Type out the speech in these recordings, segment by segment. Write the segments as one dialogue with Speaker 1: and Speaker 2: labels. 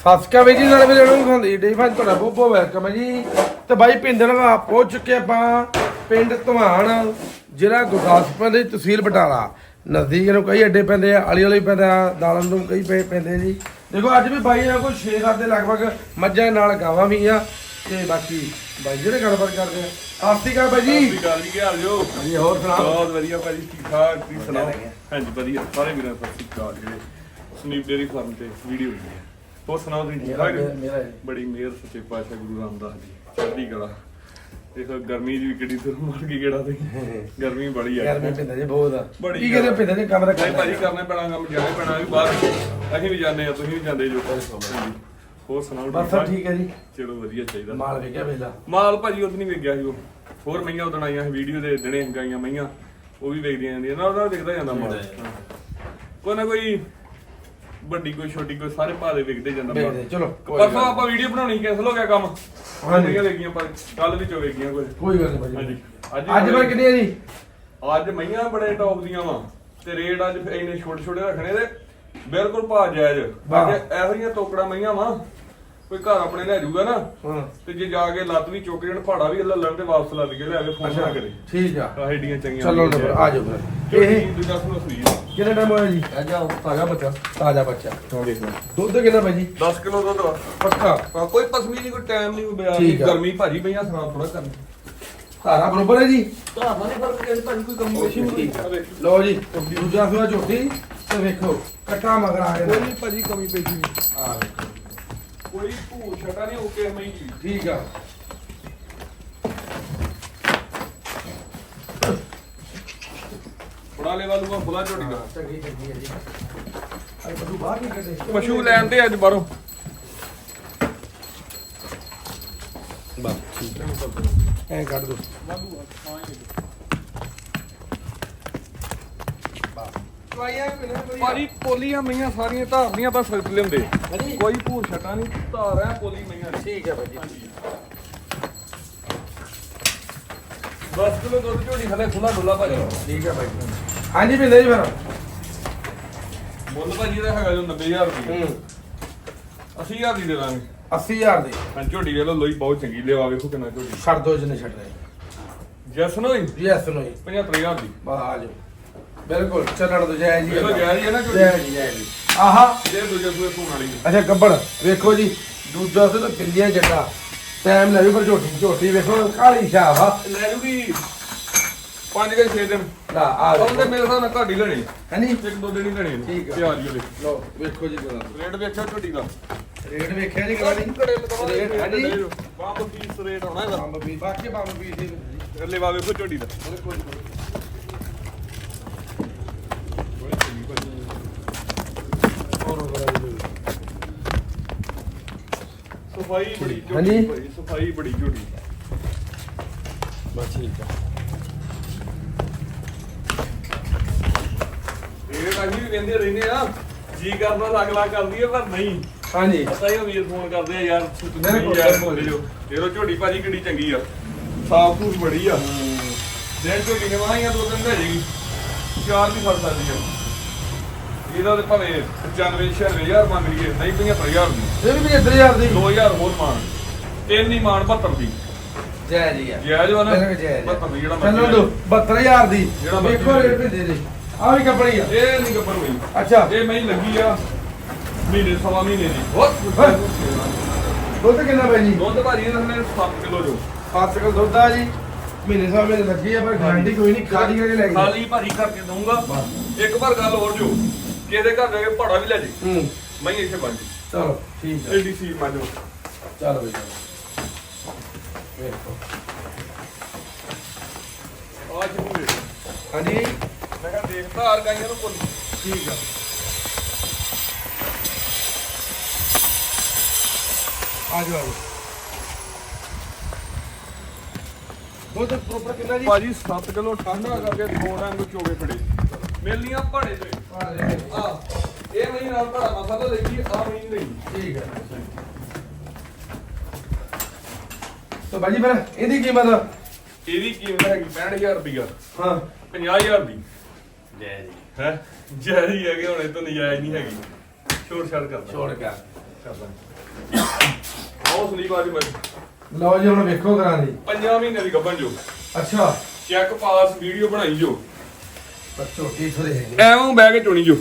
Speaker 1: ਸਸਕਾ ਵੀ ਜੀ ਨਾਲ ਵੀ ਲੈਣੋਂ ਖਾਂਦੀ ਡੇ ਭਾਈ ਤੁਹਾਡਾ ਬਹੁਤ ਬਹੁਤ ਵੈਲਕਮ ਹੈ ਜੀ। ਤੇ ਬਾਈ ਪਿੰਡਣ ਵਾ ਪਹੁੰਚ ਚੁੱਕੇ ਆਪਾਂ ਪਿੰਡ ਧਵਾਨ ਜ਼ਿਲ੍ਹਾ ਗੁਰਦਾਸਪੁਰ ਦੀ ਤਹਿਸੀਲ ਬਟਾਲਾ। ਨਜ਼ਦੀਕ ਨੂੰ ਕਈ ਅੱਡੇ ਪੈਂਦੇ ਆ ਅਲੀ ਵਾਲੀ ਪੈਂਦਾ ਦਾਲਨ ਨੂੰ ਕਈ ਪੈ ਪੈਂਦੇ ਜੀ। ਦੇਖੋ ਅੱਜ ਵੀ ਬਾਈ ਨਾਲ ਕੋਈ 6-7 ਦੇ ਲਗਭਗ ਮੱਝਾਂ ਨਾਲ ਗਾਵਾਂ ਵੀ ਆ। ਤੇ ਬਾਕੀ ਬਾਈ ਜਿਹੜੇ ਗੱਲਬਾਤ ਕਰਦੇ ਆ ਆਸਤੀ ਕਾ ਬਾਈ ਜੀ।
Speaker 2: ਸਤਿ ਸ਼੍ਰੀ ਅਕਾਲ ਜੀ ਕੀ ਹਾਲ ਜੋ?
Speaker 1: ਜੀ ਹੋਰ ਸੁਣਾਓ?
Speaker 2: ਬਹੁਤ ਵਧੀਆ ਭਾਜੀ ਠੀਕ ਠਾਕ ਤੁਸੀਂ ਸੁਣਾਓ? ਹਾਂਜੀ ਵਧੀਆ। ਸਾਰੇ ਵੀਰਾਂ ਸਤਿ ਸ਼੍ਰੀ ਅਕਾਲ ਜਿਹੜੇ ਸਨੀਪ ਡੇਰੀ ਫਾਰਮ ਤੇ ਵੀਡੀਓ ਜੀ ਹੋਰ ਸੁਣਾਓ ਤੁਸੀਂ ਠੀਕ ਠਾਕ?
Speaker 1: ਮੇਰਾ- ਮੇਰਾ ਜੀ।
Speaker 2: ਬੜੀ ਮਿਹਰ ਸੱਚੇ ਪਾਤਸ਼ਾਹ ਗੁਰੂ ਰਾਮਦਾਸ ਜੀ ਚੜ੍ਹਦੀ ਕਲਾ। ਦੇਖੋ ਗਰਮੀ ਜੀ ਵੀ ਕਿੱਡੀ ਦੂਰ ਮਾਰ ਕੇ ਗੇੜਾ ਤੇ ਗਰਮੀ ਬੜੀ ਆ।
Speaker 1: ਗਰਮੀ ਪੈਂਦਾ ਜੀ ਬਹੁਤ ਆ।
Speaker 2: ਬੜੀ
Speaker 1: ਕੀ ਕਹਿੰਦੇ ਪੈਂਦਾ ਜੀ ਕੰਮ ਦਾ
Speaker 2: ਨਹੀਂ ਭਾਜੀ ਕਰਨਾ ਪੈਣਾ ਕੰਮ ਜਾਣੇ ਪੈਣਾ ਵੀ ਬਾਹਰ ਅਸੀਂ ਵੀ ਜਾਂਦੇ ਆ ਤੁਸੀਂ ਵੀ ਜਾਂਦੇ ਜੋ ਹਾਂਜੀ। ਹੋਰ ਸੁਣਾਓ
Speaker 1: ਬਸ ਸਭ ਠੀਕ? ਹੈ ਜੀ।
Speaker 2: ਚਲੋ ਵਧੀਆ ਚਾਹੀਦਾ।
Speaker 1: ਮਾਲ ਵੇਖਿਆ ਵੇਲਾ।
Speaker 2: ਮਾਲ ਭਾਜੀ ਉਦੋਂ ਨਹੀਂ ਵੇਖਿਆ ਸੀ ਉਹ। ਹੋਰ ਮਈਆਂ ਉਦੋਂ ਆਈਆਂ ਸੀ ਵੀਡੀਓ ਦੇ ਦਿਨੇ ਗਾਈਆਂ ਮਈਆਂ। ਉਹ ਵੀ ਵੇਖਦੀਆਂ ਜਾਂਦੀਆਂ। ਨਾਲ ਨਾਲ ਵੇਖਦਾ ਜਾਂਦਾ ਮਾਲ। ਹਾਂ। ਕੋਈ ਨਾ ਕੋਈ ਵੱਡੀ ਕੋਈ ਛੋਟੀ ਕੋਈ ਸਾਰੇ ਭਾਅ ਦੇ ਜਾਂਦਾ
Speaker 1: ਵੇਖਦੇ, ਚਲੋ, ਕੋਈ
Speaker 2: ਪਰਸੋਂ
Speaker 1: ਗੱਲ
Speaker 2: ਆਪਾਂ ਵੀਡੀਓ ਬਣਾਉਣੀ ਕੈਨਸਲ ਹੋ ਗਿਆ ਕੰਮ।
Speaker 1: ਹਾਂਜੀ।
Speaker 2: ਮਈਆਂ ਵੇਖੀਆਂ ਪਰ ਕੱਲ ਵਿੱਚੋਂ ਵੇਖੀਆਂ ਕੋਈ
Speaker 1: ਕੋਈ ਗੱਲ ਨਹੀਂ
Speaker 2: ਹਾਂਜੀ।
Speaker 1: ਭਾਜੀ ਅੱਜ ਮੈਂ ਕਿੰਨੀ ਹੈ ਜੀ?
Speaker 2: ਅੱਜ ਮਈਆਂ ਬੜੇ ਟੌਪ ਦੀਆਂ ਵਾ ਤੇ ਰੇਟ ਅੱਜ ਇੰਨੇ ਛੋਟੇ ਛੋਟੇ ਰੱਖਣੇ ਤੇ ਬਿਲਕੁਲ ਭਾਅ ਜਾਇਜ਼। ਅੱਜ ਇਹੋ ਜਿਹੀਆਂ ਤੋਕੜਾ ਮਈਆਂ ਵਾ ਕੋਈ ਘਰ ਆਪਣੇ ਲੈ ਜਾਊਗਾ ਨਾ
Speaker 1: ਹਾਂ।
Speaker 2: ਤੇ ਜੇ ਜਾ ਕੇ ਲੱਤ ਵੀ ਚੁੱਕ ਜਣ ਪਹਾੜਾ ਵੀ ਲੱਲਣ ਤੇ ਵਾਪਸ ਲੱਦ ਕੇ ਲਿਆਵੇ ਫੋਨ ਨਾ ਕਰੇ
Speaker 1: ਠੀਕ ਆ।
Speaker 2: ਆਹ ਏਡੀਆਂ ਚੰਗੀਆਂ
Speaker 1: ਚਲੋ ਨੰਬਰ ਆ। ਜਾਓ ਫਿਰ।
Speaker 2: ਇਹ
Speaker 1: ਇਹ
Speaker 2: ਦੂਜਾ ਸੁਣੋ ਸੂਈ
Speaker 1: ਕਿੰਨੇ ਟਾਈਮ ਹੋਇਆ ਜੀ?
Speaker 2: ਆ ਜਾ ਤਾਜ਼ਾ ਬੱਚਾ।
Speaker 1: ਤਾਜ਼ਾ ਬੱਚਾ।
Speaker 2: ਹੋ ਦੇਖ ਲੈ
Speaker 1: ਦੁੱਧ ਕਿੰਨਾ ਭਾਜੀ
Speaker 2: 10 ਕਿਲੋ ਦੁੱਧ ਵਾ।
Speaker 1: ਪੱਕਾ?
Speaker 2: ਹਾਂ, ਕੋਈ ਪਸਮੀ ਨਹੀਂ ਕੋਈ ਟਾਈਮ ਨਹੀਂ ਕੋਈ ਬਿਆਨ
Speaker 1: ਠੀਕ ਆ।
Speaker 2: ਗਰਮੀ ਭਾਜੀ ਪਈਆਂ ਸੁਣਾ ਥੋੜਾ ਕਰਨੀ।
Speaker 1: ਧਾਰਾ ਬਰੋਬਰ ਹੈ ਜੀ?
Speaker 2: ਤਾਂ ਮਾਨੇ ਫ਼ਰਕ ਕਿਹੜੀ ਭਾਜੀ ਕੋਈ ਕਮੀ ਪੇਸ਼ੀ ਨਹੀਂ
Speaker 1: ਆ।
Speaker 2: ਆ।
Speaker 1: ਲਓ ਜੀ ਦੂਜਾ ਸੁਆ ਝੋਟੀ ਤੇ ਵੇਖੋ ਕੱਟਾ ਮਗਰ ਆ
Speaker 2: ਕੋਈ
Speaker 1: ਗਿਆ
Speaker 2: ਨਹੀਂ ਭਾਜੀ ਕਮੀ ਪੇਸ਼ੀ ਨਹੀਂ
Speaker 1: ਆ ਵੇਖੋ।
Speaker 2: ਕੋਈ ਭੂਰ ਛਟਾ ਨਹੀਂ ਓਕੇ ਮਈ ਜੀ।
Speaker 1: ਠੀਕ ਆ।
Speaker 2: ਬੜਾ ਲੈ ਵਾਲੂਗਾ ਬੁਲਾ ਝੋਟੀ ਦਾ।
Speaker 1: ਚੰਗੀ ਚੰਗੀ ਹੈ ਜੀ। ਅੱਜ ਬਦੂ ਬਾਹਰ ਨਹੀਂ ਕੱਢੇ।
Speaker 2: ਪਸ਼ੂ ਲੈਣ ਤੇ ਅੱਜ ਬਾਹਰੋਂ।
Speaker 1: ਬਸ ਠੀਕ ਹੈ ਐ ਕੱਢ ਦੋ।
Speaker 2: ਭਾਜੀ ਪੋਲੀਆਂ ਮਈਆਂ ਸਾਰੀਆਂ ਧਾਰਨੀਆਂ ਬਸ ਲਿਆਉਂਦੇ ਕੋਈ ਭੂਰ ਛਟਾ ਨਹੀਂ ਧਾਰ ਹੈ ਪੋਲੀ ਮਈਆਂ ਦੀ।
Speaker 1: ਠੀਕ ਹੈ ਭਾਜੀ।
Speaker 2: 10 ਕਿਲੋ ਦੁੱਧ ਝੋਟੀ ਥੱਲੇ ਖੁੱਲਾ ਡੁੱਲਾ ਭਾਜੀ।
Speaker 1: ਠੀਕ ਹੈ ਭਾਜੀ। ਹਾਂਜੀ ਬਿੰਦੇ ਜੀ ਫਿਰ।
Speaker 2: ਮੁੱਲ ਭਾਜੀ ਦਾ ਹੈਗਾ ਜੋ 90000 ਰੁਪਏ
Speaker 1: ਹੂੰ।
Speaker 2: 80000 ਦੀ ਦੇ ਦਾਂਗੇ।
Speaker 1: 80000 ਦੀ।
Speaker 2: ਹਾਂ ਝੋਟੀ ਵੇਖ ਲਓ ਲੋਈ ਬਹੁਤ ਚੰਗੀ ਲਿਆ ਵੇਖੋ ਕਿੰਨਾ ਝੋਟੀ
Speaker 1: ਛੱਡ ਦੋ ਜਨੇ ਛੱਡ ਰਹੇ।
Speaker 2: ਜੈਸਨ ਹੋਈ?
Speaker 1: ਯੈਸ ਨੋ ਜੀ
Speaker 2: 75000 ਦੀ।
Speaker 1: ਬਸ ਆ ਜਾਓ। ਬਿਲਕੁਲ ਚੱਲਣ ਦੋ ਜੈ ਜੀ।
Speaker 2: ਇਹ ਤਾਂ ਜੈ ਜੀ ਹੈ ਨਾ ਝੋਟੀ?
Speaker 1: ਜੈ ਜੀ ਜੈ। ਜੀ ਆਹਾ।
Speaker 2: ਜੇ ਦੂਜੇ ਸੂਏ ਭੂਣ ਵਾਲੀ
Speaker 1: ਅੱਛਾ ਗੱਬੜ ਵੇਖੋ ਜੀ ਦੂਜਾ ਤੇ ਤਾਂ ਪਿੰਡੀਆਂ ਜੱਟਾ। ਟਾਈਮ ਲੈ ਵੀ ਪਰ ਝੋਟੀ ਝੋਟੀ ਵੇਖੋ ਕਾਲੀ ਸ਼ਾਹ ਵਾ
Speaker 2: ਲੈ ਜੂਗੀ 5 ਕੇ 6 ਦਿਨ।
Speaker 1: ਲਾ ਆ
Speaker 2: ਉਹਦੇ ਮੇਰੇ ਹਿਸਾਬ ਨਾਲ ਘੱਟ ਹੀ ਲੈਣੀ।
Speaker 1: ਹਾਂਜੀ
Speaker 2: ਇੱਕ ਦੋ ਦਿਨ ਹੀ ਲੈਣੀ
Speaker 1: ਠੀਕ ਆ।
Speaker 2: ਤਿਆਰ ਜੀ
Speaker 1: ਲੋ ਵੇਖੋ ਜੀ ਜਰਾ।
Speaker 2: ਰੇਟ ਵੇਖਿਆ ਝੋਟੀ ਦਾ?
Speaker 1: ਰੇਟ ਵੇਖਿਆ ਜੀ ਕਰਾ ਦੀ
Speaker 2: ਘੜੇ
Speaker 1: ਰੇਟ ਹਾਂਜੀ
Speaker 2: ਬੰਬ ਪੀਸ ਰੇਟ ਹੋਣਾ ਇਹਦਾ।
Speaker 1: ਬੰਬ ਵੀ ਬਾਕੀ ਬੰਬ ਵੀ ਸੀ
Speaker 2: ਅਗਲੇ ਵਾ ਵੇਖੋ ਝੋਟੀ ਦਾ।
Speaker 1: ਬਿਲਕੁਲ
Speaker 2: ਬੜੀ ਚੰਗੀ ਭਾਜੀ
Speaker 1: ਹੋਰ ਹੋਰ
Speaker 2: ਸਫ਼ਾਈ ਬੜੀ
Speaker 1: ਹਾਂਜੀ।
Speaker 2: ਝੋਟੀ ਭਾਈ ਸਫ਼ਾਈ ਬੜੀ ਝੋਟੀ
Speaker 1: ਬਸ ਠੀਕ ਆ।
Speaker 2: ਰੇਟ ਅਸੀਂ ਵੀ ਕਹਿੰਦੇ ਰਹਿੰਦੇ ਆ ਜੀ ਕਰਦਾ ਲੱਗ ਲੱਗ ਕਰਦੀ ਹੈ ਪਰ ਨਹੀਂ।
Speaker 1: ਹਾਂਜੀ।
Speaker 2: ਪਤਾ ਹੀ ਆ ਵੀਰ ਫੋਨ ਕਰਦੇ ਆ ਯਾਰ ਤੁਸੀਂ
Speaker 1: ਬਿਲਕੁਲ,
Speaker 2: ਯਾਰ
Speaker 1: ਬਿਲਕੁਲ।
Speaker 2: ਬੋਲੇ ਜੋ ਇਹੋ ਝੋਟੀ ਭਾਜੀ ਕਿੱਡੀ ਚੰਗੀ ਆ। ਸਾਫ਼ ਬੜੀ ਆ। ਦਿਨ ਝੋਟੀ ਨੇ ਵਾਹੀਆਂ ਦੋ ਦਿਨ ਭੇਜੇਗੀ ਚਾਰ ਵੀ ਫੜ ਸਕਦੀ ਆ। ਇਹਦਾ ਤੇ ਭਾਵੇਂ 95 96000 ਮੰਗ ਲਈਏ ਨਹੀਂ 75000 ਦੀ
Speaker 1: ਇਹ ਵੀ 70000 ਦੀ
Speaker 2: 2000 ਹੋਰ ਮਾਨ ਤਿੰਨ ਹੀ ਮਾਨ 72 ਦੀ।
Speaker 1: ਜੈ ਜੀ ਆ
Speaker 2: ਜਾਇਜ਼ ਵਾ ਨਾ
Speaker 1: ਬਿਲਕੁਲ ਜਾਇਜ਼ ਆ।
Speaker 2: 72 ਦੀ ਜਿਹੜਾ
Speaker 1: ਚਲੋ
Speaker 2: ਮਰਜ਼ੀ
Speaker 1: ਦੋ 72000 ਦੀ।
Speaker 2: ਜਿਹੜਾ ਮਰਜ਼ੀ ਲੈ
Speaker 1: ਰੇਟ ਦੇ ਦੇ। ਆ ਵੀ ਕੱਪੜੀ ਆ।
Speaker 2: ਇਹ ਨਹੀਂ ਗੱਬਰ ਹੋਈ
Speaker 1: ਅੱਛਾ।
Speaker 2: ਇਹ ਮੈਂ ਲੱਗੀ ਆ। ਮਹੀਨੇ ਸਵਾ ਮਹੀਨੇ ਦੀ। ਬਹੁਤ
Speaker 1: ਹਾਂ। ਦੁੱਧ ਕਿੰਨਾ ਪੈ ਜੀ?
Speaker 2: ਦੁੱਧ ਭਾਜੀ ਇਹਨਾਂ ਨੇ 7 ਕਿਲੋ ਜੋ।
Speaker 1: 7 ਕਿਲੋ ਦੁੱਧ ਆ ਜੀ। ਮਹੀਨੇ ਸਾਹ ਮਹੀਨੇ ਲੱਗੀ ਆ ਪਰ ਗਾਰੰਟੀ ਕੋਈ ਨਹੀਂ ਖਾਲੀ ਕਰਕੇ ਲੈ ਗਏ
Speaker 2: ਖਾਲੀ ਭਾਰੀ ਕਰਕੇ ਦਊਂਗਾ। ਇੱਕ ਵਾਰ ਗੱਲ ਹੋਰ ਜੋ। ਕਿਹਦੇ ਘਰ ਜਾ ਕੇ ਪੜਾ ਵੀ ਲੈ ਜੇ।
Speaker 1: ਹੂੰ।
Speaker 2: ਮੈਂ ਇੱਥੇ ਬਣ ਜੀ।
Speaker 1: ਚਲੋ ਠੀਕ ਹੈ
Speaker 2: ਏਡੀਸੀ ਮਾਜੋ
Speaker 1: ਚਲੋ ਬਈ ਵੇਖੋ।
Speaker 2: ਆ ਜੂਗੇ
Speaker 1: ਹਾਂਜੀ?
Speaker 2: ਮੈਂ ਕਿਹਾ ਦੇਖ ਧਾਰ ਗਾਈਆਂ ਨੂੰ ਕੋਲ
Speaker 1: ਠੀਕ ਆ। ਆ ਜਾਓ ਦੁੱਧ ਪ੍ਰੋਪਰ ਕਿੰਨਾ ਜੀ?
Speaker 2: ਭਾਜੀ 7 ਕਿਲੋ ਠੰਡਾ ਕਰਕੇ ਦੋ ਚੋਗੇ ਫੜੇ ਮਿਲਨੀਆਂ ਭਾੜੇ ਤੇ।
Speaker 1: ਆ।
Speaker 2: ਇਹ ਮਹੀਂ ਨਾਲ ਭੜਾ ਮਸਾਲਾ ਦੇਖੀ ਆ ਮਹੀਂ ਨਹੀਂ
Speaker 1: ਠੀਕ ਹੈ ਤੋ ਬਾਜੀ ਫਿਰ ਇਹਦੀ ਕੀਮਤ?
Speaker 2: ਇਹਦੀ ਕੀਮਤ ਹੈਗੀ 65000 ਰੁਪਇਆ
Speaker 1: ਹਾਂ।
Speaker 2: 50000 ਦੀ।
Speaker 1: ਜੈ ਜੀ।
Speaker 2: ਹੈ? ਜਾਇਜ਼ ਹੀ ਹੈਗੇ ਹੁਣ ਇਹ ਤੋਂ ਨਜਾਇਜ਼ ਨਹੀਂ ਹੈਗੀ। ਛੋੜ ਛਾੜ ਕਰਦਾ
Speaker 1: ਛੋੜ ਕੇ
Speaker 2: ਕਰ ਆਓ ਸਲੀਪ ਆ ਜੀ ਮੈਂ
Speaker 1: ਲਓ ਜੀ ਹੁਣ ਵੇਖੋ ਕਰਾਂ ਦੀ
Speaker 2: ਪੰਜਾਂ ਮਹੀਨੇ ਦੀ ਗੱਭਣ ਜੋ।
Speaker 1: ਅੱਛਾ।
Speaker 2: ਚੈੱਕ ਪਾਸ ਵੀਡੀਓ ਬਣਾਈ ਜੋ।
Speaker 1: ਪਰ ਝੋਟੀ ਥੋੜੇ ਹੈ
Speaker 2: ਐਵੇਂ ਬਹਿ ਕੇ ਚੁਣੀ ਜੋ।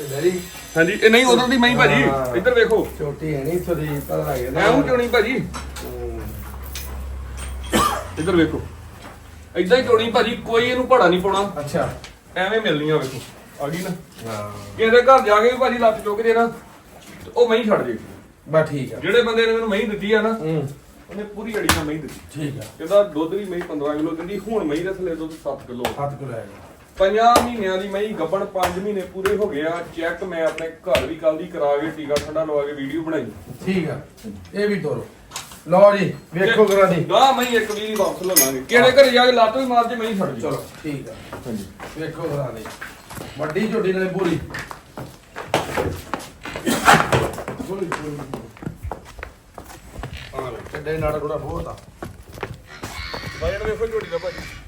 Speaker 1: ਤੇ
Speaker 2: ਹਾਂਜੀ ਇਹ ਨਹੀਂ ਉਧਰ ਦੀ ਮਹੀਂ ਭਾਜੀ।
Speaker 1: ਹਾਂ।
Speaker 2: ਇੱਧਰ ਵੇਖੋ।
Speaker 1: ਝੋਟੀ ਹੈ ਨਹੀਂ ਥੋੜੀ ਪਤਾ ਲੱਗ ਗਿਆ
Speaker 2: ਐਵੇਂ ਚੁਣੀ ਭਾਜੀ।
Speaker 1: ਹੂੰ।
Speaker 2: ਇੱਧਰ ਵੇਖੋ। ਇਦਾਂ ਹੀ ਚੁਣੀ ਭਾਜੀ ਕੋਈ ਇਹਨੂੰ ਪੜਾ ਨਹੀਂ ਪਾਉਣਾ।
Speaker 1: ਅੱਛਾ।
Speaker 2: ਐਵੇਂ ਮਿਲਣੀਆਂ ਵੇਖੋ। ਆ ਗਈ ਨਾ।
Speaker 1: ਹਾਂ।
Speaker 2: ਕਿਸੇ ਦੇ ਘਰ ਜਾ ਕੇ ਵੀ ਭਾਜੀ ਲੱਤ ਚੁੱਕ ਜੇ ਨਾ ਤੇ ਉਹ ਮਹੀਂ ਛੱਡ ਜੇ।
Speaker 1: ਬਸ ਠੀਕ ਆ।
Speaker 2: ਜਿਹੜੇ ਬੰਦੇ ਨੇ ਮੈਨੂੰ ਮਹੀਂ ਦਿੱਤੀ ਆ ਨਾ
Speaker 1: ਹੂੰ।
Speaker 2: ਉਹਨੇ ਪੂਰੀ ਅੜੀ ਨਾਲ ਮਹੀਂ ਦਿੱਤੀ।
Speaker 1: ਠੀਕ ਆ।
Speaker 2: ਕਹਿੰਦਾ ਦੁੱਧ ਵੀ ਮਹੀਂ 15 ਕਿਲੋ ਦਿੰਦੀ ਹੁਣ ਮਹੀਂ ਦੇ ਥੱਲੇ ਦੁੱਧ 7 ਕਿਲੋ।
Speaker 1: ਹੱਥ ਕੋ ਲੈ ਗਿਆ
Speaker 2: ਪੰਜਾਂ ਮਹੀਨਿਆਂ ਦੀ ਮਹੀਂ ਗੱਬਣ 5 ਮਹੀਨੇ ਪੂਰੇ ਹੋ ਗਏ ਆ ਚੈੱਕ ਮੈਂ ਆਪਣੇ ਘਰ ਵੀ ਕੱਲ ਦੀ ਕਰਾ ਕੇ ਟੀਕਾ ਠੰਡਾ ਲਵਾ ਕੇ ਵੀਡੀਓ ਬਣਾਈ।
Speaker 1: ਠੀਕ ਆ ਇਹ ਵੀ ਤੋਰੋ। ਲਓ ਜੀ ਵੇਖੋ ਕਰਾਂ ਦੀ
Speaker 2: ਗਾਂ ਮਹੀਂ ਇੱਕ ਵੀ ਵਾਪਸ ਲਾਂਗੇ ਕਿਹੜੇ ਘਰੇ ਜਾ ਕੇ ਲੱਤ ਵੀ ਮਾਰ ਜੇ ਮਹੀਂ ਛੱਡ ਜੀ
Speaker 1: ਚਲੋ ਠੀਕ ਆ।
Speaker 2: ਹਾਂਜੀ।
Speaker 1: ਵੇਖੋ ਕਰਾਂ ਦੀ ਵੱਡੀ ਝੋਟੀ ਨਾਲੇ ਪੂਰੀ। ਪੂਰੀ ਪੂਰੀ ਨਾੜਾ ਥੋੜਾ ਬਹੁਤ ਆ।
Speaker 2: ਬਾਜਣ ਵੇਖੋ ਝੋਟੀ ਦਾ ਭਾਜੀ।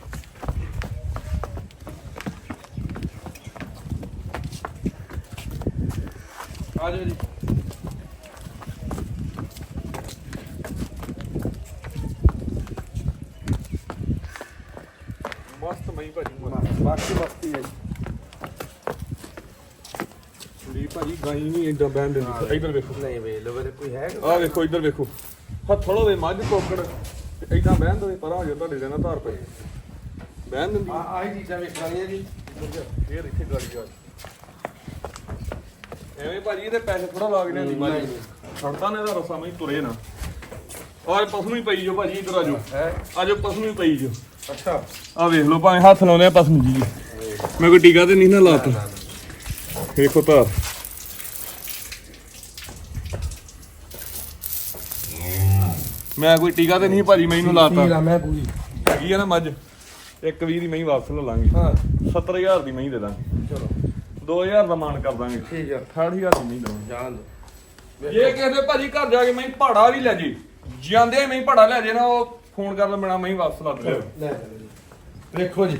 Speaker 1: ਆ ਜਾਓ ਜੀ।
Speaker 2: ਮਸਤ ਮਹੀਂ ਭਾਜੀ
Speaker 1: ਬਾਕੀ ਬਸਤੀ ਹੈ
Speaker 2: ਜੀ। ਭਾਜੀ ਗਾਈ ਨਹੀਂ ਏਦਾਂ ਬੈਨ ਦਿੰਦੀ। ਇੱਧਰ ਵੇਖੋ।
Speaker 1: ਨਹੀਂ ਵੇ ਲੋ ਕੋਈ ਹੈ
Speaker 2: ਆਹ ਵੇਖੋ ਇੱਧਰ ਵੇਖੋ। ਹੱਥੋਂ ਲਵੇ ਮੱਝ ਕੋਕੜ ਤੇ ਏਦਾਂ ਬਹਿਣ ਦੋ ਪਰਾਂ ਹੋ ਜਾ ਤੁਹਾਡੇ ਦੇ ਨਾ ਧਾਰ ਪਏ। ਬਹਿਣ ਦਿੰਦੀ।
Speaker 1: ਆ ਆਹੀ ਚੀਜ਼ਾਂ ਵੇਖਣੀਆਂ ਜੀ।
Speaker 2: ਫੇਰ ਇੱਥੇ ਗਾੜੀ ਆ। ਐਵੇਂ ਭਾਜੀ ਇਹਦੇ ਪੈਸੇ ਥੋੜਾ ਲੱਗ ਜਾਂਦੀ ਮੱਝ
Speaker 1: ਨਹੀਂ,
Speaker 2: ਛੜਦਾ ਨੇ ਦਾ ਰਸਾ ਮੈਂ ਤੁਰੇ ਨਾ। ਪਸਮੀ ਪਈ ਜੋ ਭਾਜੀ ਇੱਧਰ ਆਜੋ
Speaker 1: ਹੈ?
Speaker 2: ਆਜੋ ਪਸਮੀ ਪਈ ਜੋ।
Speaker 1: ਅੱਛਾ।
Speaker 2: ਆ ਵੇਖ ਲਓ ਭਾਵੇਂ ਹੱਥ ਲਾਉਂਦੇ ਆ ਪਸਮੀ ਜੀ। ਮੈਂ ਕੋਈ ਟੀਕਾ ਤੇ ਨਹੀਂ ਨਾ ਲਾਤਾ। ਵੇਖੋ ਧਾਰ ਮੈਂ ਕੋਈ ਟੀਕਾ ਤੇ ਨਹੀਂ ਭਾਜੀ ਮੈਨੂੰ ਲਾਤਾ।
Speaker 1: ਆ ਮੈਂ ਪੂਰੀ
Speaker 2: ਹੈਗੀ ਆ ਨਾ ਮੱਝ। ਇੱਕ ਵੀਹ ਦੀ ਮਹੀਂ ਵਾਪਸ ਲੈ ਲਾਂਗੇ।
Speaker 1: ਹਾਂ।
Speaker 2: 70000 ਦੀ ਮਹੀਂ ਦੇ ਦਾਂਗੇ। 2000 ਦਾ ਮਾਨ ਕਰ ਦਾਂਗੇ।
Speaker 1: ਠੀਕ ਆ
Speaker 2: 68000 ਦੀ ਮਹੀਂ ਦਵਾਂਗੇ
Speaker 1: ਜਾਣ ਦੋ
Speaker 2: ਜੇ ਕਿਸੇ ਦੇ ਭਾਜੀ ਘਰ ਜਾ ਕੇ ਮਹੀਂ ਭਾੜਾ ਵੀ ਲੈ ਜੇ ਜਾਂਦੇ ਮਹੀਂ ਭਾੜਾ ਲੈ ਜੇ ਨਾ ਉਹ ਫੋਨ ਕਰ ਵਾਪਸ ਲਾ ਦੇ
Speaker 1: ਲੈ ਚਲੋ ਜੀ ਵੇਖੋ ਜੀ।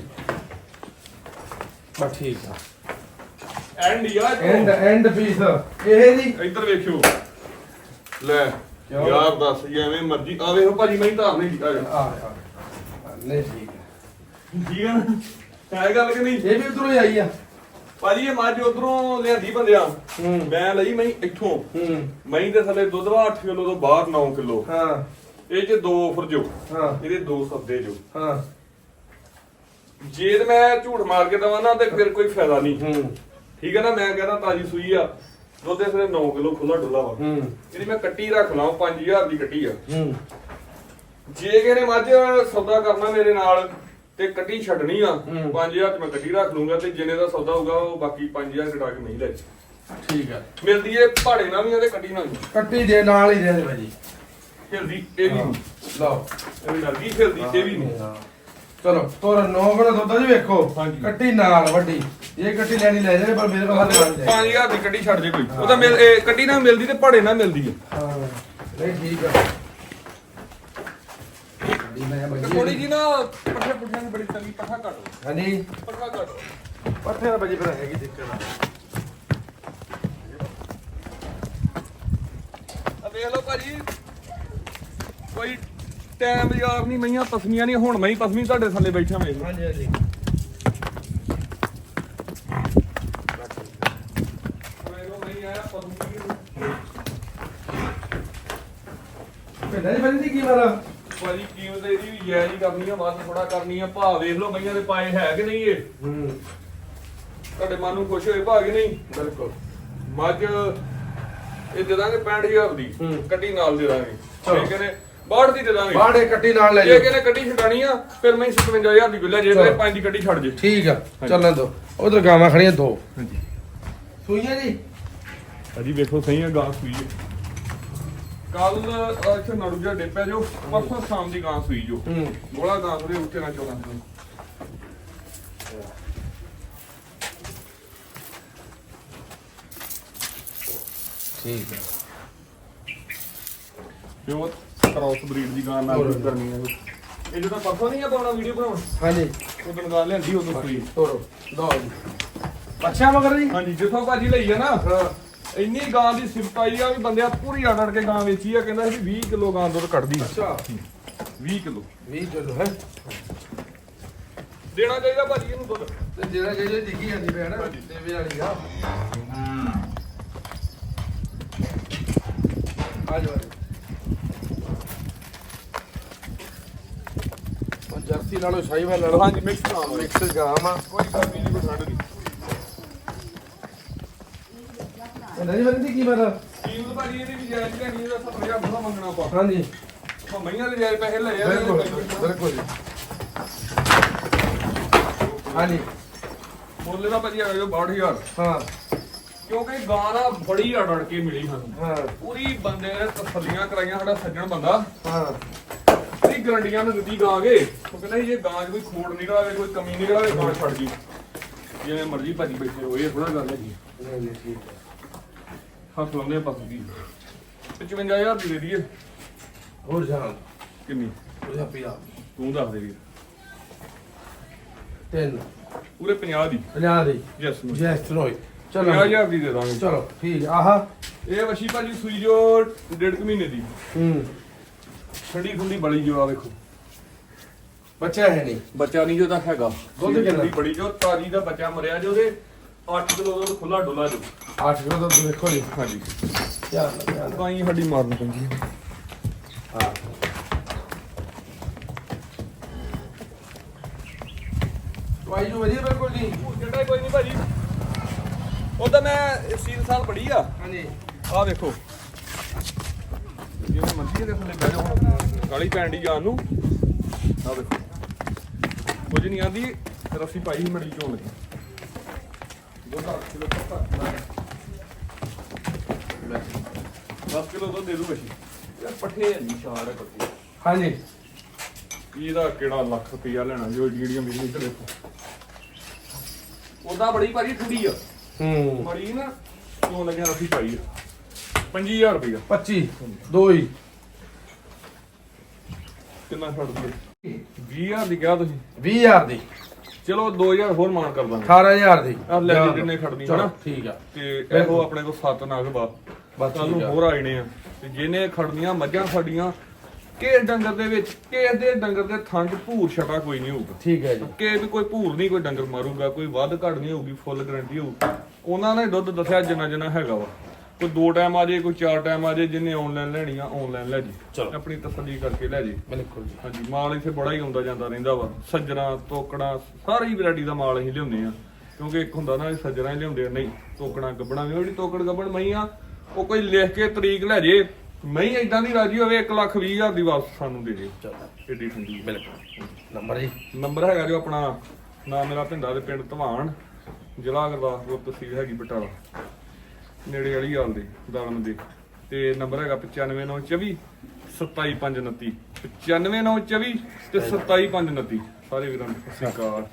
Speaker 1: ਬਸ ਠੀਕ ਆ।
Speaker 2: ਐਂਡ ਹੀ ਆ
Speaker 1: ਐਂਡ ਐਂਡ ਪੀਸ ਇਹ ਜੀ
Speaker 2: ਇੱਧਰ ਵੇਖਿਓ। ਲੈ? ਯਾਰ ਦੱਸ ਜੀ ਐਵੇਂ ਮਰਜ਼ੀ। ਆ ਵੇਖੋ ਭਾਜੀ ਮਹੀਂ ਧਾਰ ਨਹੀਂ ਜਾ
Speaker 1: ਆ ਆ ਨਹੀਂ ਠੀਕ ਹੈ
Speaker 2: ਠੀਕ ਨਾ? ਹੈ ਗੱਲ ਕਿ ਨਹੀਂ?
Speaker 1: ਇਹ ਵੀ ਉਧਰੋਂ ਹੀ ਆਈ ਆ।
Speaker 2: ਭਾਜੀ ਇਹ ਮੱਝ ਉਧਰੋਂ ਲਿਆਂਦੀ ਬੰਦਿਆਂ। ਮੈਂ ਲਈ ਮਹੀਂ ਇੱਥੋਂ। ਮਹੀਂ ਦੇ ਥੱਲੇ ਦੁੱਧ ਵਾ 8 ਕਿਲੋ ਤੋਂ ਬਾਹਰ 9 ਕਿਲੋ।
Speaker 1: ਹਾਂ।
Speaker 2: ਇਹ ਚ ਦੋ ਆਫਰ ਜੋ।
Speaker 1: ਹਾਂ।
Speaker 2: ਇਹਦੇ ਦੋ ਸੱਦੇ ਜੋ।
Speaker 1: ਹਾਂ।
Speaker 2: ਜੇ ਤੇ ਮੈਂ ਝੂਠ ਮਾਰ ਕੇ ਦਵਾਂ ਨਾ ਤੇ ਫਿਰ ਕੋਈ ਫਾਇਦਾ ਨਹੀਂ।
Speaker 1: ਹੂੰ।
Speaker 2: ਠੀਕ ਹੈ ਨਾ ਮੈਂ ਕਹਿੰਦਾ ਤਾਜੀ ਸੂਈ ਆ। ਦੁੱਧ ਥੱਲੇ 9 ਕਿਲੋ ਖੁੱਲਾ ਡੁੱਲਾ ਵਾ।
Speaker 1: ਹੂੰ।
Speaker 2: ਇਹਦੀ ਮੈਂ ਕੱਟੀ ਰੱਖ ਲਾਂ 5000 ਦੀ ਕੱਟੀ ਆ।
Speaker 1: ਹੂੰ।
Speaker 2: ਜੇ ਕਿਸੇ ਨੇ ਮੱਝ ਸੌਦਾ ਕਰਨਾ ਮੇਰੇ ਨਾਲ ਤੇ ਕੱਟੀ ਛੱਡਣੀ ਆ।
Speaker 1: ਹੂੰ।
Speaker 2: 5000 ਚ ਮੈਂ ਕੱਟੀ ਰੱਖ ਲੂੰਗਾ ਤੇ ਜਿੰਨੇ ਦਾ ਸੌਦਾ ਹੋਊਗਾ ਉਹ ਬਾਕੀ 5000 ਘਟਾ ਕੇ ਨਹੀਂ ਲੈ।
Speaker 1: ਠੀਕ ਆ।
Speaker 2: ਮਿਲਦੀ ਏ ਪਹਾੜੇ ਨਾਲ ਵੀ ਆ ਤੇ ਕੱਟੀ ਨਾਲ ਵੀ
Speaker 1: ਕੱਟੀ ਦੇ ਨਾਲ ਹੀ ਦੇ ਦੇ ਭਾਜੀ।
Speaker 2: ਫਿਰਦੀ ਇਹ ਵੀ ਨਹੀਂ।
Speaker 1: ਲਓ
Speaker 2: ਇਹ ਵੀ ਨਰਦੀ ਫਿਰਦੀ ਇਹ ਵੀ ਨਹੀਂ।
Speaker 1: ਚਲੋ ਤੋਰ ਨੌ ਬਣਾ ਦੁੱਧ ਜੀ ਵੇਖੋ।
Speaker 2: ਹਾਂਜੀ।
Speaker 1: ਕੱਟੀ ਨਾਲ ਵੱਡੀ। ਇਹ ਕੱਟੀ ਲੈਣੀ ਲੈ ਜਾਣੇ ਪਰ ਮੇਰੇ ਕੋਲ ਹੱਥ ਨਾਲ ਜਾਏ।
Speaker 2: 5000 ਦੀ ਕੱਟੀ ਛੱਡ ਜੇ ਕੋਈ। ਉਹ ਤਾਂ ਮਿਲ ਇਹ ਕੱਟੀ ਨਾਲ ਮਿਲਦੀ ਤੇ ਪਹਾੜੇ ਨਾਲ ਮਿਲਦੀ ਹੈ
Speaker 1: ਹਾਂ। ਨਹੀਂ ਠੀਕ ਆ। ਮੈਂ
Speaker 2: ਥੋੜੀ ਜੀ ਨਾ ਪੱਠੇ ਪੁੱਠਿਆਂ ਦੀ ਬੜੀ ਤੰਗੀ ਪੱਠਾ ਘੱਟ
Speaker 1: ਹਾਂਜੀ।
Speaker 2: ਪੱਠਾ ਘੱਟ
Speaker 1: ਪੱਠੇ ਦਾ ਭਾਜੀ ਪਤਾ ਹੈਗੀ ਦਿੱਕਤ ਆ।
Speaker 2: ਵੇਖ ਲਓ ਭਾਜੀ ਕੋਈ ਟਾਈਮ ਯਾਰ ਨਹੀਂ ਮਈਆਂ ਪਸਮੀਆਂ ਨਹੀਂ ਹੁਣ ਮਈ ਪਸਮੀ ਤੁਹਾਡੇ ਥੱਲੇ ਬੈਠਾ ਵੇਖ ਲਓ।
Speaker 1: ਹਾਂਜੀ ਹਾਂਜੀ।
Speaker 2: ਵੇਖ ਲਓ ਮਈ ਆਇਆ ਪਸਮੀ
Speaker 1: ਪਿੰਡਾਂ ਦੀ ਭਾਜੀ ਕੀ ਮਾਰਾ
Speaker 2: ਭਾਜੀ ਕੀਮਤ ਇਹਦੀ ਵੀ ਜਾਇਜ਼ ਹੀ ਕਰਨੀ ਆ ਵੱਧ ਥੋੜਾ ਕਰਨੀ ਆ। ਭਾਅ ਵੇਖ ਲਓ ਮਈਆਂ ਦੇ ਪਾਏ ਹੈ ਕਿ ਨਹੀਂ ਇਹ?
Speaker 1: ਹੂੰ।
Speaker 2: ਤੁਹਾਡੇ ਮਨ ਨੂੰ ਖੁਸ਼ ਹੋਏ ਭਾਅ ਕਿ ਨਹੀਂ?
Speaker 1: ਬਿਲਕੁਲ।
Speaker 2: ਮੱਝ ਇਹ ਦੇ ਦਾਂਗੇ 65000 ਦੀ।
Speaker 1: ਹੂੰ।
Speaker 2: ਕੱਟੀ ਨਾਲ ਦੇ ਦਾਂਗੇ।
Speaker 1: ਚਲੋ।
Speaker 2: ਠੀਕ ਨੇ 62 ਦੀ ਦੇ ਦਾਂਗੇ।
Speaker 1: ਬਾੜੇ ਕੱਟੀ ਨਾਲ ਲੈ
Speaker 2: ਜੇ
Speaker 1: ਜਾਓ।
Speaker 2: ਕਿਨੇ ਕੱਟੀ ਛਡਾਣੀ ਆ ਫਿਰ ਮੈਂ 57000 ਦੀ ਗੁੱਲਾ ਜੇ
Speaker 1: ਚਲੋ।
Speaker 2: ਤੇ ਪੰਜ ਦੀ ਕੱਟੀ ਛੱਡ ਜੇ।
Speaker 1: ਠੀਕ ਆ। ਚੱਲਣ ਦੋ। ਉਧਰ ਗਾਵਾਂ ਖੜੀਆਂ ਦੋ।
Speaker 2: ਹਾਂਜੀ।
Speaker 1: ਸੂਈਆਂ ਜੀ।
Speaker 2: ਅਜੀ ਵੇਖੋ ਸਹੀ ਹੈ ਗਾਂ ਸੂਈ ਹੈ ਕੱਲ ਇੱਥੇ ਨੜੂਜਾ ਡੇਪਿਆ ਜੋ ਪਰਸੋਂ ਸ਼ਾਮ ਦੀ ਗਾਂ ਸੂਈ ਜੋ।
Speaker 1: ਹੂੰ।
Speaker 2: ਗੋਲਾ ਗਾਂ ਸੂਈ ਉੱਤੇ ਨਾ ਚੋਣਾ
Speaker 1: ਠੀਕ ਆ
Speaker 2: ਜੋ ਕ੍ਰਾਸ ਬਰੀਡ ਦੀ ਗਾਂ ਨਾਲ। ਕਰਨੀ ਹੈ। ਇਹ ਜਦੋਂ ਪਰਸੋਂ ਨਹੀਂ ਆਪਾਂ ਵੀਡੀਓ ਬਣਾਉਣ?
Speaker 1: ਹਾਂਜੀ।
Speaker 2: ਉਦੋਂ ਗਾਂ ਲਿਆਂਦੀ ਉਦੋਂ ਸੂਈ।
Speaker 1: ਤੋਰੋ ਦੋ ਜੀ। ਅੱਛਾ ਮਗਰ ਜੀ?
Speaker 2: ਹਾਂਜੀ। ਜਿੱਥੋਂ ਭਾਜੀ ਲਈ ਆ ਨਾ।
Speaker 1: ਹਾਂ।
Speaker 2: ਇੰਨੀ ਗਾਂ ਦੀ ਸਿਫਤਾਈ ਆ ਵੀ ਬੰਦਿਆ ਪੂਰੀ ਅੜ ਕੇ ਗਾਂ ਵੇਚੀ ਆ ਕਹਿੰਦਾ ਸੀ ਵੀ 20 ਕਿਲੋ ਗਾਂ ਦੁੱਧ ਕੱਢਦੀ ਆ।
Speaker 1: ਅੱਛਾ।
Speaker 2: 20 ਕਿਲੋ।
Speaker 1: 20 ਕਿਲੋ ਹੈ?
Speaker 2: ਦੇਣਾ ਚਾਹੀਦਾ ਭਾਜੀ ਇਹਨੂੰ ਦੁੱਧ?
Speaker 1: ਤੇ ਜਿਹੜਾ ਜਿਹੜੇ ਦਿਖੀ ਜਾਂਦੀ ਭੈਣ ਦੇਵੇ ਵਾਲੀ ਆ। ਆ ਜਾ ਜਰਸੀ ਨਾਲੋਂ ਸ਼ਾਹੀਵਾਲ ਨਾਲੋਂ
Speaker 2: ਹਾਂਜੀ ਮਿਕਸ ਕਰਾ ਲਓ
Speaker 1: ਮਿਕਸ ਗਾਮ ਆ।
Speaker 2: ਕੋਈ ਗਰਮੀ ਨਹੀਂ ਕੋਈ ਠੰਡ ਨਹੀਂ
Speaker 1: ਨਹੀਂ ਬੰਦੀ ਕੀ ਮਤਲਬ
Speaker 2: ਕੀਮਤ ਭਾਜੀ ਇਹਦੀ ਵੀ ਜਾਇਜ਼ ਲੈਣੀ ਇਹਦਾ 70000 ਥੋੜਾ ਮੰਗਣਾ ਆਪਾਂ।
Speaker 1: ਹਾਂਜੀ।
Speaker 2: ਮਈਆਂ ਦੇ ਜਾਇਜ਼ ਪੈਸੇ ਲਏ ਆ
Speaker 1: ਬਿਲਕੁਲ ਬਿਲਕੁਲ ਹਾਂਜੀ।
Speaker 2: ਮੁੱਲ ਦਾ ਭਾਜੀ ਹੈਗਾ ਜੋ 62000
Speaker 1: ਹਾਂ।
Speaker 2: ਕਿਉਂਕਿ ਗਾਂ ਨਾ ਬੜੀ ਅੜ ਅੜ ਕੇ ਮਿਲੀ ਸਾਨੂੰ।
Speaker 1: ਹਾਂ।
Speaker 2: ਪੂਰੀ ਬੰਦੇ ਨੇ ਤਸੱਲੀਆਂ ਕਰਾਈਆਂ ਸਾਡਾ ਸੱਜਣ ਬੰਦਾ।
Speaker 1: ਹਾਂ।
Speaker 2: ਪੂਰੀ ਗਰੰਟੀਆਂ ਨੂੰ ਦਿੱਤੀ ਗਾਂ ਕੇ ਉਹ ਕਹਿੰਦਾ ਸੀ ਜੇ ਗਾਂ 'ਚ ਕੋਈ ਖੋੜ ਨਿਕਲ ਆਵੇ ਕੋਈ ਕਮੀ ਨਿਕਲ ਆਵੇ ਗਾਂ ਛੱਡ ਜੀ ਜਿਵੇਂ ਮਰਜ਼ੀ ਭਾਜੀ ਬੈਠੇ ਹੋ ਇਹ ਥੋੜਾ ਗੱਲ ਹੈਗੀ
Speaker 1: ਨਹੀਂ ਨਹੀਂ ਠੀਕ ਹੈ।
Speaker 2: ਹੱਥ ਲਾਉਂਦੇ ਆ ਪਸੂ ਦੀ 55000 ਦੀ ਦੇ ਦਈਏ।
Speaker 1: ਹੋਰ ਜਾਨ
Speaker 2: ਕਿੰਨੀ?
Speaker 1: ਉਹਦਾ ਪਿਆ
Speaker 2: ਤੂੰ ਦੱਸ ਦੇ ਵੀਰ।
Speaker 1: ਤਿੰਨ।
Speaker 2: ਪੂਰੇ 50 ਦੀ।
Speaker 1: 50 ਦੀ।
Speaker 2: ਯੈਸ ਨੂੰ
Speaker 1: ਜੈਸ ਨੋਈ ਚਲੋ।
Speaker 2: 50000 ਦੀ ਦੇ ਦਾਂਗੇ।
Speaker 1: ਚਲੋ ਠੀਕ। ਆਹਾ।
Speaker 2: ਇਹ ਵਸ਼ੀ ਭਾਜੀ ਸੂਈ ਜੋ ਡੇਢ ਕੁ ਮਹੀਨੇ ਦੀ।
Speaker 1: ਹੂੰ।
Speaker 2: ਠੰਡੀ ਠੰਡੀ ਬੜੀ ਜੋ ਆ ਵੇਖੋ।
Speaker 1: ਬੱਚਾ ਹੈ ਨਹੀਂ।
Speaker 2: ਬੱਚਾ ਨਹੀਂ ਜਿਹਦਾ ਹੈਗਾ।
Speaker 1: ਦੁੱਧ ਕਿੰਨਾ?
Speaker 2: ਬੜੀ ਜੋ ਤਾਜੀ ਦਾ ਬੱਚਾ ਮਰਿਆ ਜੋ ਉਹਦੇ। 8 ਕਿਲੋ ਦਾ ਖੁੱਲਾ ਡੋਲਾ ਜੋ
Speaker 1: 8 ਕਿਲੋ ਦਾ ਦੁੱਧ ਦੇਖੋ ਨਹੀਂ
Speaker 2: ਹਾਂਜੀ।
Speaker 1: ਧਿਆਨ ਨਾਲ ਧਿਆਨ ਨਾਲ।
Speaker 2: ਗਾਈ ਸਾਡੀ ਮਾਰਨ ਪੈਂਦੀ ਹੈ।
Speaker 1: ਹਾਂ। ਵਾਈ ਜੋ ਵਧੀਆ ਬਿਲਕੁਲ ਜੀ।
Speaker 2: ਜਿਹੜਾ ਕੋਈ ਨਹੀਂ ਭਾਜੀ। ਉਹਦਾ ਮੈਂ ਇਸ ਸੀਜ਼ਨ ਸਾਲ ਪੜੀ ਆ।
Speaker 1: ਹਾਂਜੀ।
Speaker 2: ਆਹ ਵੇਖੋ। ਜਿਵੇਂ ਮਰਜ਼ੀ ਦੇ ਥੱਲੇ ਬਹਿ ਜਾਓ ਹੁਣ। ਗਾਲੀ ਪੈਣ ਦੀ ਜਾਨ ਨੂੰ। ਆਹ ਵੇਖੋ। ਕੁਝ ਨਹੀਂ ਆਂਦੀ ਰੱਸੀ ਪਾਈ ਮੜੀ ਚੋਂ ਲੱਗੀ ਦੁੱਧ 8 ਕਿਲੋ ਤੱਕ 10 ਕਿਲੋ ਦੁੱਧ ਦੇ ਦੂ ਬੱਚੀ ਯਾਰ ਪੱਠੇ ਨਹੀਂ ਸ਼ਾਰ ਹੈ ਪੱਠੇ।
Speaker 1: ਹਾਂਜੀ।
Speaker 2: ਇਹਦਾ ਕਿਹੜਾ ਲੱਖ ਰੁਪਈਆ ਲੈਣਾ ਜੋ ਜਿਹੜੀਆਂ ਮੇਰੀ ਇੱਧਰ ਦੇਖੋ। ਉਹਦਾ ਬੜੀ ਭਾਰੀ ਠੰਡੀ ਆ।
Speaker 1: ਹੂੰ।
Speaker 2: ਮੜੀ ਨਾ ਕਿਉਂ ਲੱਗਿਆ ਰੱਸੀ ਪਾਈ ਆ। 25000 ਰੁਪਈਆ।
Speaker 1: 25 ਦੋ ਹੀ।
Speaker 2: ਕਿੰਨਾ ਛੱਡ ਦਈਏ? 20000 ਦੀ ਕਿਹਾ ਤੁਸੀਂ?
Speaker 1: 20000 ਦੀ।
Speaker 2: ਚਲੋ 2000 ਹੋਰ ਮਾਨ ਕਰ ਦਾਂਗੇ।
Speaker 1: 18000 ਦੀ।
Speaker 2: ਆਹ ਲੈ ਜੀ ਜਿੰਨੇ ਖੜਨੀ
Speaker 1: ਚਲੋ
Speaker 2: ਹਨਾ?
Speaker 1: ਠੀਕ ਆ।
Speaker 2: ਤੇ ਇਹੋ ਆਪਣੇ ਕੋਲ ਸੱਤ ਨਾਗ ਬਾ
Speaker 1: ਬਸ
Speaker 2: ਕੱਲ ਨੂੰ
Speaker 1: ਆ।
Speaker 2: ਹੋਰ ਨੇ ਆ। ਤੇ ਜਿਹਨੇ ਖੜਨੀਆਂ ਮੱਝਾਂ ਸਾਡੀਆਂ ਕਿਸ ਡੰਗਰ ਦੇ ਵਿੱਚ ਕਿਸ ਦੇ ਡੰਗਰ ਦੇ ਥਣ 'ਚ ਭੂਰ ਛਟਾ ਕੋਈ ਨਹੀਂ ਹੋਊਗਾ।
Speaker 1: ਠੀਕ ਹੈ ਜੀ।
Speaker 2: ਕਿ ਵੀ ਕੋਈ ਭੂਰ ਨਹੀਂ ਕੋਈ ਡੰਗਰ ਮਾਰੂਗਾ ਕੋਈ ਵੱਧ ਘੱਟ ਨਹੀਂ ਹੋਊਗੀ ਫੁੱਲ ਗਰੰਟੀ ਹੋਊ ਉਹਨਾਂ ਨੇ ਦੁੱਧ ਦੱਸਿਆ ਜਿੰਨਾ ਜਿੰਨਾ ਹੈਗਾ ਵਾ। ਕੋਈ ਦੋ ਟਾਈਮ ਆ ਜੇ ਕੋਈ ਚਾਰ ਟਾਈਮ ਆ ਜੇ ਜਿੰਨੇ ਆਨਲਾਈਨ ਲੈਣੀ ਆ ਆਨਲਾਈਨ ਲੈ ਜੀ।
Speaker 1: ਚਲੋ।
Speaker 2: ਆਪਣੀ ਤਸੱਲੀ ਕਰਕੇ ਲੈ ਜੀ।
Speaker 1: ਬਿਲਕੁਲ ਜੀ।
Speaker 2: ਹਾਂਜੀ ਮਾਲ ਇੱਥੇ ਬੜਾ ਹੀ ਆਉਂਦਾ ਜਾਂਦਾ ਰਹਿੰਦਾ ਵਾ। ਸੱਜਣਾ ਤੋਕੜਾ ਸਾਰੀ ਵੈਰਾਈਟੀ ਦਾ ਮਾਲ ਅਸੀਂ ਲਿਆਉਂਦੇ ਆ ਕਿਉਂਕਿ ਇੱਕ ਹੁੰਦਾ ਨਾ ਇਹ ਸੱਜਣਾ ਹੀ ਲਿਆਉਂਦੇ ਆ। ਨਹੀਂ ਤੋਕੜਾ ਗੱਬਣਾ ਵੀ ਉਹ ਜਿਹੜੀ ਤੋਕੜ ਗੱਬਣ ਮਈ ਆ ਉਹ ਕੋਈ ਲਿਖ ਕੇ ਤਰੀਕ ਲੈ ਜੇ। ਮਈ ਇਦਾਂ ਦੀ ਰਾਜੀ ਹੋਵੇ 1 ਲੱਖ 20 ਹਜ਼ਾਰ ਦੀ ਵਾਪਸ ਸਾਨੂੰ ਦੇ ਦੇ।
Speaker 1: ਚਲੋ।
Speaker 2: ਏਡੀ ਠੰਡੀ
Speaker 1: ਬਿਲਕੁਲ। ਨੰਬਰ ਜੀ।
Speaker 2: ਨੰਬਰ ਹੈਗਾ ਜੋ ਆਪਣਾ ਨਾਮ ਮੇਰਾ ਭਿੰਦਾ ਦੇ ਪਿੰਡ ਧਵਾਨ ਜ਼ਿਲ੍ਹਾ ਗੁਰਦਾਸਪੁਰ ਤਹਿਸੀਲ ਹੈਗੀ ਬਟਾਲਾ। ਨੇੜੇ ਵਾਲੀ ਹਾਲ ਦੇ ਦਾਲਮ ਦੇ। ਤੇ ਨੰਬਰ ਹੈਗਾ 95924 27529 95924 ਤੇ 27529 ਸਾਰੇ ਵੀਰਾਂ ਨੂੰ ਸਤਿ ਸ਼੍ਰੀ ਅਕਾਲ।